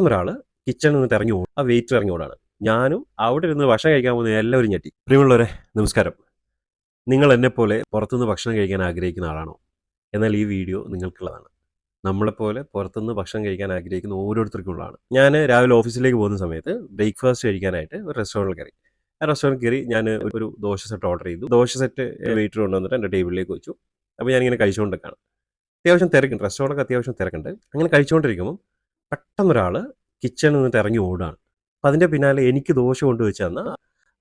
പെട്ടെന്നൊരാൾ കിച്ചണിൽ നിന്ന് ഇറങ്ങി ഓടും. ആ വെയിറ്റർ ഇറങ്ങി ഓടാണ്. ഞാനും അവിടെ ഇരുന്ന് ഭക്ഷണം കഴിക്കാൻ പോകുന്ന എല്ലാവരും ഞെട്ടി. പ്രിയമുള്ളവരെ നമസ്കാരം. നിങ്ങൾ എന്നെപ്പോലെ പുറത്തുനിന്ന് ഭക്ഷണം കഴിക്കാൻ ആഗ്രഹിക്കുന്ന ആളാണോ? എന്നാൽ ഈ വീഡിയോ നിങ്ങൾക്കുള്ളതാണ്. നമ്മളെപ്പോലെ പുറത്തുനിന്ന് ഭക്ഷണം കഴിക്കാൻ ആഗ്രഹിക്കുന്ന ഓരോരുത്തർക്കും ഉള്ളതാണ് ഞാൻ രാവിലെ ഓഫീസിലേക്ക് പോകുന്ന സമയത്ത് ബ്രേക്ക്ഫാസ്റ്റ് കഴിക്കാനായിട്ട് ഒരു റെസ്റ്റോറന്റിൽ കയറി. ആ റെസ്റ്റോറന്റ് കയറി ഞാൻ ഒരു ദോശ സെറ്റ് ഓർഡർ ചെയ്തു. ദോശ സെറ്റ് വെയിറ്റർ കൊണ്ടുവന്നിട്ട് എന്റെ ടേബിളിലേക്ക് വെച്ചു. അപ്പോൾ ഞാനിങ്ങനെ കഴിച്ചുകൊണ്ടിരിക്കുകയാണ്. അത്യാവശ്യം തിരക്കുണ്ട്. റെസ്റ്റോറന്റൊക്കെ അത്യാവശ്യം തിരക്കുണ്ട്. അങ്ങനെ കഴിച്ചുകൊണ്ടിരിക്കുമ്പോൾ പെട്ടെന്നൊരാൾ കിച്ചണിൽ നിന്നിട്ട് ഇറങ്ങി ഓടുകയാണ് അപ്പം അതിന്റെ പിന്നാലെ എനിക്ക് ദോശ കൊണ്ട് വെച്ച് തന്ന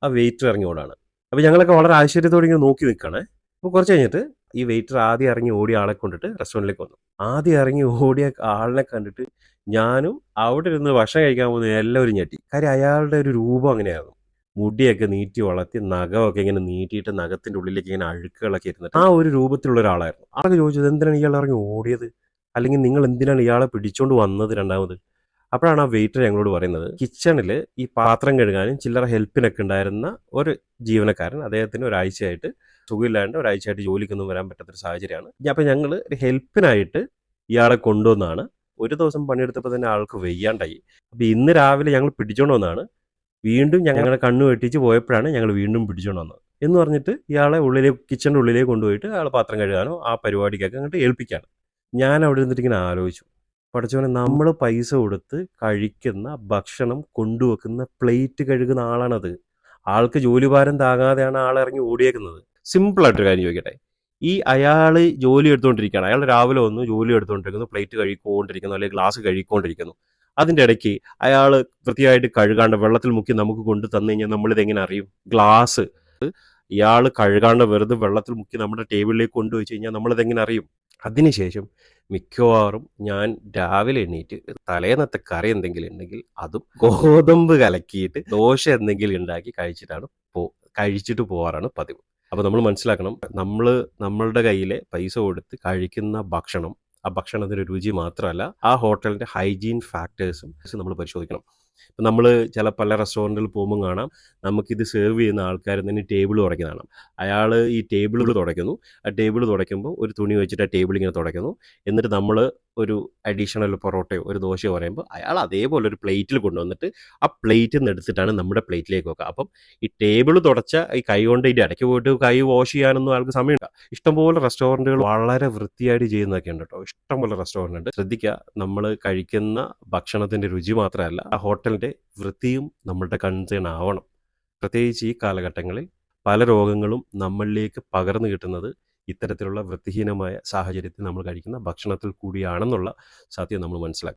ആ വെയിറ്റർ ഇറങ്ങി ഓടാണ്. അപ്പോൾ ഞങ്ങളൊക്കെ വളരെ ആശ്ചര്യത്തോടെ ഇങ്ങനെ നോക്കി നിൽക്കുകയാണ് അപ്പോൾ കുറച്ച് കഴിഞ്ഞിട്ട് ഈ വെയിറ്റർ ആദ്യം ഇറങ്ങി ഓടിയ ആളെ കൊണ്ടിട്ട് റെസ്റ്റോറന്റിലേക്ക് വന്നു. ആദ്യം ഇറങ്ങി ഓടിയ ആളിനെ കണ്ടിട്ട് ഞാനും അവിടെ ഇരുന്ന് ഭക്ഷണം കഴിക്കാൻ പോകുന്ന എല്ലാവരും ഞെട്ടി. കാര്യം അയാളുടെ ഒരു രൂപം അങ്ങനെയായിരുന്നു. മുടിയൊക്കെ നീട്ടി വളർത്തി നഖമൊക്കെ ഇങ്ങനെ നീട്ടിയിട്ട് നഖത്തിന്റെ ഉള്ളിലേക്ക് ഇങ്ങനെ അഴുക്കുകളൊക്കെ ഇരുന്നിട്ട് ആ ഒരു രൂപത്തിലുള്ള ഒരാളായിരുന്നു. ആളൊക്കെ ചോദിച്ചത് എന്തിനാണ് ഇയാൾ ഇറങ്ങി ഓടിയത്? അല്ലെങ്കിൽ നിങ്ങൾ എന്തിനാണ് ഇയാളെ പിടിച്ചുകൊണ്ട് വന്നത് രണ്ടാമത്? അപ്പോഴാണ് ആ വെയിറ്റർ ഞങ്ങളോട് പറയുന്നത് കിച്ചണിൽ ഈ പാത്രം കഴുകാനും ചില്ലറ ഹെൽപ്പിനൊക്കെ ഉണ്ടായിരുന്ന ഒരു ജീവനക്കാരൻ അദ്ദേഹത്തിന് ഒരാഴ്ചയായിട്ട് സുഖമില്ലാണ്ട് ഒരാഴ്ചയായിട്ട് ജോലിക്കൊന്നും വരാൻ പറ്റാത്തൊരു സാഹചര്യമാണ്. അപ്പം ഞങ്ങൾ ഒരു ഹെൽപ്പിനായിട്ട് ഇയാളെ കൊണ്ടുവന്നാണ്. ഒരു ദിവസം പണിയെടുത്തപ്പോൾ തന്നെ ആൾക്ക് വെയ്യാണ്ടായി. അപ്പം ഇന്ന് രാവിലെ ഞങ്ങൾ പിടിച്ചോണ്ട് വന്നാണ്. വീണ്ടും ഞങ്ങളുടെ കണ്ണു വെട്ടിച്ച് പോയപ്പോഴാണ് ഞങ്ങൾ വീണ്ടും പിടിച്ചോണ്ട് വന്നത്. എന്ന് പറഞ്ഞിട്ട് ഇയാളെ ഉള്ളിലേക്ക് കിച്ചണിന്റെ ഉള്ളിലേക്ക് കൊണ്ടുപോയിട്ട് അയാൾ പാത്രം കഴുകാനോ ആ പരിപാടിക്കൊക്കെ അങ്ങോട്ട് ഏൽപ്പിക്കുകയാണ്. ഞാൻ അവിടെ ഇരുന്നിട്ട് ഇങ്ങനെ ആലോചിച്ചു. പഠിച്ചവനെ നമ്മൾ പൈസ കൊടുത്ത് കഴിക്കുന്ന ഭക്ഷണം കൊണ്ടുവെക്കുന്ന പ്ലേറ്റ് കഴുകുന്ന ആളാണത്. ആൾക്ക് ജോലിഭാരം താങ്ങാതെയാണ് ആൾ ഇറങ്ങി ഓടിയേക്കുന്നത്. സിമ്പിളായിട്ടൊരു കാര്യം ചോദിക്കട്ടെ. ഈ അയാൾ ജോലി എടുത്തുകൊണ്ടിരിക്കുകയാണ് അയാൾ രാവിലെ വന്നു ജോലി എടുത്തുകൊണ്ടിരിക്കുന്നു പ്ലേറ്റ് കഴിക്കൊണ്ടിരിക്കുന്നു അല്ലെങ്കിൽ ഗ്ലാസ് കഴിക്കൊണ്ടിരിക്കുന്നു അതിന്റെ ഇടയ്ക്ക് അയാൾ വൃത്തിയായിട്ട് കഴുകാണ്ട് വെള്ളത്തിൽ മുക്കി നമുക്ക് കൊണ്ട് തന്നു കഴിഞ്ഞാൽ നമ്മളിത് എങ്ങനെ അറിയും? ഗ്ലാസ്. ഇയാൾ കഴുകാണ്ട് വെറുതെ വെള്ളത്തിൽ മുക്കി നമ്മുടെ ടേബിളിലേക്ക് കൊണ്ടുവച്ച് കഴിഞ്ഞാൽ നമ്മളിത് എങ്ങനെ അറിയും? അതിനുശേഷം മിക്കവാറും ഞാൻ രാവിലെ എണീറ്റ് തലേന്നത്തെ കറി എന്തെങ്കിലും ഉണ്ടെങ്കിൽ അതും ഗോതമ്പ് കലക്കിയിട്ട് ദോശ എന്തെങ്കിലും ഉണ്ടാക്കി കഴിച്ചിട്ടാണ് പോ കഴിച്ചിട്ട് പോകാറാണ് പതിവ്. അപ്പോൾ നമ്മൾ മനസ്സിലാക്കണം നമ്മൾ നമ്മളുടെ കയ്യിലെ പൈസ കൊടുത്ത് കഴിക്കുന്ന ഭക്ഷണം ആ ഭക്ഷണത്തിന്റെ രുചി മാത്രമല്ല ആ ഹോട്ടലിന്റെ ഹൈജീൻ ഫാക്ടേഴ്സും നമ്മൾ പരിശോധിക്കണം. ഇപ്പം നമ്മൾ ചില പല റെസ്റ്റോറന്റിൽ പോകുമ്പോൾ കാണാം നമുക്കിത് സെർവ് ചെയ്യുന്ന ആൾക്കാർ തന്നെ ടേബിൾ തുടയ്ക്കുന്ന അയാൾ ഈ ടേബിൾ തുടയ്ക്കുന്നു. ആ ടേബിൾ തുടയ്ക്കുമ്പോൾ ഒരു തുണി വെച്ചിട്ട് ആ ടേബിൾ ഇങ്ങനെ തുടയ്ക്കുന്നു. എന്നിട്ട് നമ്മൾ ഒരു അഡീഷണൽ പൊറോട്ടയോ ഒരു ദോശയോ പറയുമ്പോൾ അയാൾ അതേപോലെ ഒരു പ്ലേറ്റിൽ കൊണ്ടുവന്നിട്ട് ആ പ്ലേറ്റിൽ നിന്ന് എടുത്തിട്ടാണ് നമ്മുടെ പ്ലേറ്റിലേക്ക് വെക്കുക. അപ്പം ഈ ടേബിൾ തുടച്ച ഈ കൈ കൊണ്ട് ഇതിന്റെ ഇടയ്ക്ക് പോയിട്ട് കൈ വാഷ് ചെയ്യാനൊന്നും ആൾക്ക് സമയമില്ല ഇഷ്ടംപോലെ റെസ്റ്റോറന്റുകൾ വളരെ വൃത്തിയായിട്ട് ചെയ്യുന്നതൊക്കെ ഉണ്ട് കേട്ടോ. ഇഷ്ടംപോലെ റെസ്റ്റോറന്റ് ഉണ്ട്. ശ്രദ്ധിക്കുക നമ്മൾ കഴിക്കുന്ന ഭക്ഷണത്തിന്റെ രുചി മാത്രമല്ല ആ ഹോട്ടലിന്റെ വൃത്തിയും നമ്മളുടെ കൺസേൺ ആവണം. പ്രത്യേകിച്ച് ഈ കാലഘട്ടങ്ങളിൽ പല രോഗങ്ങളും നമ്മളിലേക്ക് പകർന്നു കിട്ടുന്നത് ഇത്തരത്തിലുള്ള വൃത്തിഹീനമായ സാഹചര്യത്തിൽ നമ്മൾ കഴിക്കുന്ന ഭക്ഷണത്തിൽ കൂടിയാണെന്നുള്ള സത്യം നമ്മൾ മനസ്സിലാക്കും.